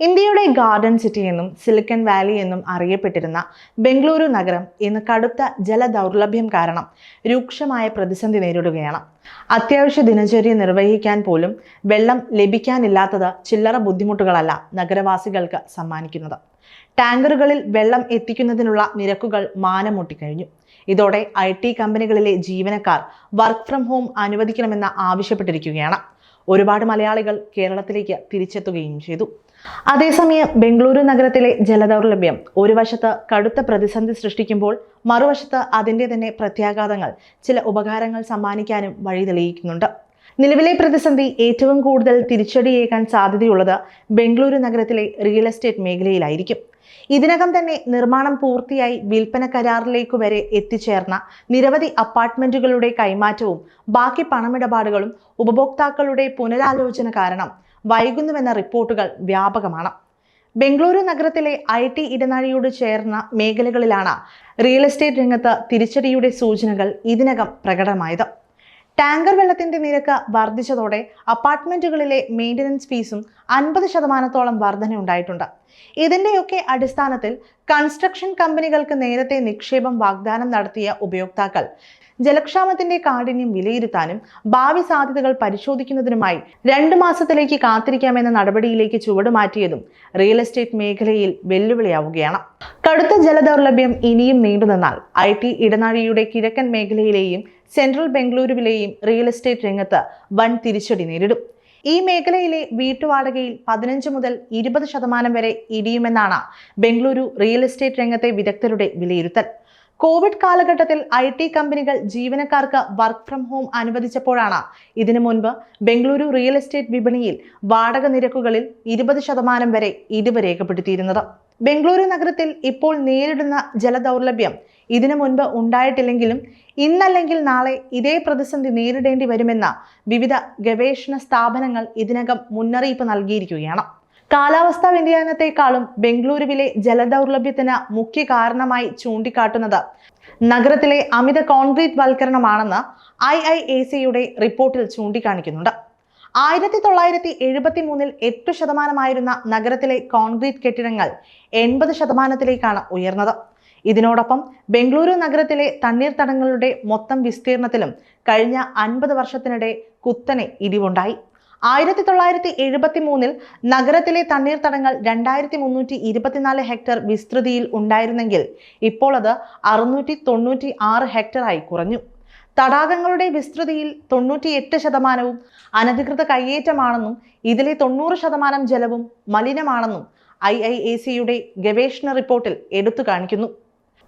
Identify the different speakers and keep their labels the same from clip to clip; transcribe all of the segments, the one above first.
Speaker 1: ഇന്ത്യയുടെ garden city എന്നും silicon valley എന്നും അറിയപ്പെട്ടിരുന്ന ബംഗളൂരു നഗരം ഇന്ന് കടുത്ത ജലദൗർലഭ്യം കാരണം രൂക്ഷമായ പ്രതിസന്ധി നേരിടുകയാണ്. അത്യാവശ്യ ദിനചര്യ നിർവഹിക്കാൻ പോലും വെള്ളം ലഭിക്കാനില്ലാത്തത് ചില്ലറ ബുദ്ധിമുട്ടുകളല്ല നഗരവാസികൾക്ക് സമ്മാനിക്കുന്നത്. ടാങ്കറുകളിൽ വെള്ളം എത്തിക്കുന്നതിനുള്ള നിരക്കുകൾ മാനം മുട്ടിക്കഴിഞ്ഞു ഇതോടെ ഐ ടി കമ്പനികളിലെ ജീവനക്കാർ വർക്ക് ഫ്രം ഹോം അനുവദിക്കണമെന്ന് ആവശ്യപ്പെട്ടിരിക്കുകയാണ്. ഒരുപാട് മലയാളികൾ കേരളത്തിലേക്ക് തിരിച്ചെത്തുകയും ചെയ്തു. അതേസമയം ബംഗളൂരു നഗരത്തിലെ ജലദൗർലഭ്യം ഒരു വശത്ത് കടുത്ത പ്രതിസന്ധി സൃഷ്ടിക്കുമ്പോൾ മറുവശത്ത് അതിന്റെ തന്നെ പ്രത്യാഘാതങ്ങൾ ചില ഉപകാരങ്ങൾ സമ്മാനിക്കാനും വഴി തെളിയിക്കുന്നുണ്ട്. നിലവിലെ പ്രതിസന്ധി ഏറ്റവും കൂടുതൽ തിരിച്ചടിയേക്കാൻ സാധ്യതയുള്ളത് ബംഗളൂരു നഗരത്തിലെ റിയൽ എസ്റ്റേറ്റ് മേഖലയിലായിരിക്കും. ഇതിനകം തന്നെ നിർമ്മാണം പൂർത്തിയായി വിൽപ്പന കരാറിലേക്ക് വരെ എത്തിച്ചേർന്ന നിരവധി അപ്പാർട്ട്മെന്റുകളുടെ കൈമാറ്റവും ബാക്കി പണമിടപാടുകളും ഉപഭോക്താക്കളുടെ പുനരാലോചന കാരണം വൈകുന്നുവെന്ന റിപ്പോർട്ടുകൾ വ്യാപകമാണ്. ബംഗളൂരു നഗരത്തിലെ ഐ ടി ഇടനാഴിയോട് ചേർന്ന മേഖലകളിലാണ് റിയൽ എസ്റ്റേറ്റ് രംഗത്ത് തിരിച്ചടിയുടെ സൂചനകൾ ഇതിനകം പ്രകടമായത്. ടാങ്കർ വെള്ളത്തിന്റെ നിരക്ക് വർദ്ധിച്ചതോടെ അപ്പാർട്ട്മെന്റുകളിലെ മെയിന്റനൻസ് ഫീസും അൻപത് ശതമാനത്തോളം വർധന ഉണ്ടായിട്ടുണ്ട് ഇതിന്റെയൊക്കെ അടിസ്ഥാനത്തിൽ കൺസ്ട്രക്ഷൻ കമ്പനികൾക്ക് നേരത്തെ നിക്ഷേപം വാഗ്ദാനം നടത്തിയ ഉപയോക്താക്കൾ ജലക്ഷാമത്തിന്റെ കാഠിന്യം വിലയിരുത്താനും ഭാവി സാധ്യതകൾ പരിശോധിക്കുന്നതിനുമായി രണ്ടു മാസത്തിലേക്ക് കാത്തിരിക്കാമെന്ന നടപടിയിലേക്ക് ചുവടുമാറ്റിയതും റിയൽ എസ്റ്റേറ്റ് മേഖലയിൽ വെല്ലുവിളിയാവുകയാണ്. കടുത്ത ജലദൗർലഭ്യം ഇനിയും നീണ്ടുനിന്നാൽ ഐ ടി ഇടനാഴിയുടെ കിഴക്കൻ മേഖലയിലെയും സെൻട്രൽ ബംഗളൂരുവിലെയും റിയൽ എസ്റ്റേറ്റ് രംഗത്ത് വൻ തിരിച്ചടി നേരിടും. ഈ മേഖലയിലെ വീട്ടുവാടകയിൽ പതിനഞ്ച് മുതൽ ഇരുപത് ശതമാനം വരെ ഇടിയുമെന്നാണ് ബംഗളൂരു റിയൽ എസ്റ്റേറ്റ് രംഗത്തെ വിദഗ്ധരുടെ വിലയിരുത്തൽ. കോവിഡ് കാലഘട്ടത്തിൽ ഐ ടി കമ്പനികൾ ജീവനക്കാർക്ക് വർക്ക് ഫ്രം ഹോം അനുവദിച്ചപ്പോഴാണ് ഇതിനു മുൻപ് ബംഗളൂരു റിയൽ എസ്റ്റേറ്റ് വിപണിയിൽ വാടക നിരക്കുകളിൽ ഇരുപത് ശതമാനം വരെ ഇടിവ് രേഖപ്പെടുത്തിയിരുന്നത്. ബംഗളൂരു നഗരത്തിൽ ഇപ്പോൾ നേരിടുന്ന ജലദൗർലഭ്യം ഇതിനു മുൻപ് ഉണ്ടായിട്ടില്ലെങ്കിലും ഇന്നല്ലെങ്കിൽ നാളെ ഇതേ പ്രതിസന്ധി നേരിടേണ്ടി വരുമെന്ന വിവിധ ഗവേഷണ സ്ഥാപനങ്ങൾ ഇതിനകം മുന്നറിയിപ്പ് നൽകിയിരിക്കുകയാണ്. കാലാവസ്ഥാ വ്യതിയാനത്തെക്കാളും ബംഗളൂരുവിലെ ജലദൗർലഭ്യത്തിന് മുഖ്യ കാരണമായി ചൂണ്ടിക്കാട്ടുന്നത് നഗരത്തിലെ അമിത കോൺക്രീറ്റ് വൽക്കരണമാണെന്ന് ഐ ഐ എ സിയുടെ റിപ്പോർട്ടിൽ ചൂണ്ടിക്കാണിക്കുന്നുണ്ട്. ആയിരത്തി തൊള്ളായിരത്തി എഴുപത്തി മൂന്നിൽ എട്ട് ശതമാനമായിരുന്ന നഗരത്തിലെ കോൺക്രീറ്റ് കെട്ടിടങ്ങൾ എൺപത് ശതമാനത്തിലേക്കാണ് ഉയർന്നത്. ഇതിനോടൊപ്പം ബംഗളൂരു നഗരത്തിലെ തണ്ണീർത്തടങ്ങളുടെ മൊത്തം വിസ്തീർണത്തിലും കഴിഞ്ഞ അൻപത് വർഷത്തിനിടെ കുത്തനെ ഇടിവുണ്ടായി. ആയിരത്തി തൊള്ളായിരത്തി എഴുപത്തി മൂന്നിൽ നഗരത്തിലെ തണ്ണീർത്തടങ്ങൾ രണ്ടായിരത്തി മുന്നൂറ്റി ഇരുപത്തിനാല് ഹെക്ടർ വിസ്തൃതിയിൽ ഉണ്ടായിരുന്നെങ്കിൽ ഇപ്പോൾ അത് അറുന്നൂറ്റി തൊണ്ണൂറ്റി ആറ് ഹെക്ടറായി കുറഞ്ഞു. തടാകങ്ങളുടെ വിസ്തൃതിയിൽ തൊണ്ണൂറ്റിയെട്ട് ശതമാനവും അനധികൃത കയ്യേറ്റമാണെന്നും ഇതിലെ തൊണ്ണൂറ് ശതമാനം ജലവും മലിനമാണെന്നും ഐ ഐ എ സിയുടെ ഗവേഷണ റിപ്പോർട്ടിൽ എടുത്തു കാണിക്കുന്നു.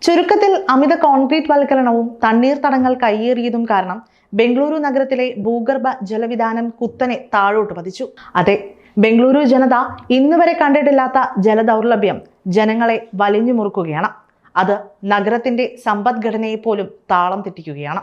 Speaker 1: ചുരുക്കത്തിൽ അമിത കോൺക്രീറ്റ് വൽക്കരണവും തണ്ണീർത്തടങ്ങൾ കയ്യേറിയതും കാരണം ബംഗളൂരു നഗരത്തിലെ ഭൂഗർഭ ജലവിധാനം കുത്തനെ താഴോട്ട് പതിച്ചു. അതെ ബംഗളൂരു ജനത ഇന്നുവരെ കണ്ടിട്ടില്ലാത്ത ജലദൗർലഭ്യം ജനങ്ങളെ വലിഞ്ഞു മുറുക്കുകയാണ് അത് നഗരത്തിന്റെ സമ്പദ്ഘടനയെ പോലും താളം തെറ്റിക്കുകയാണ്.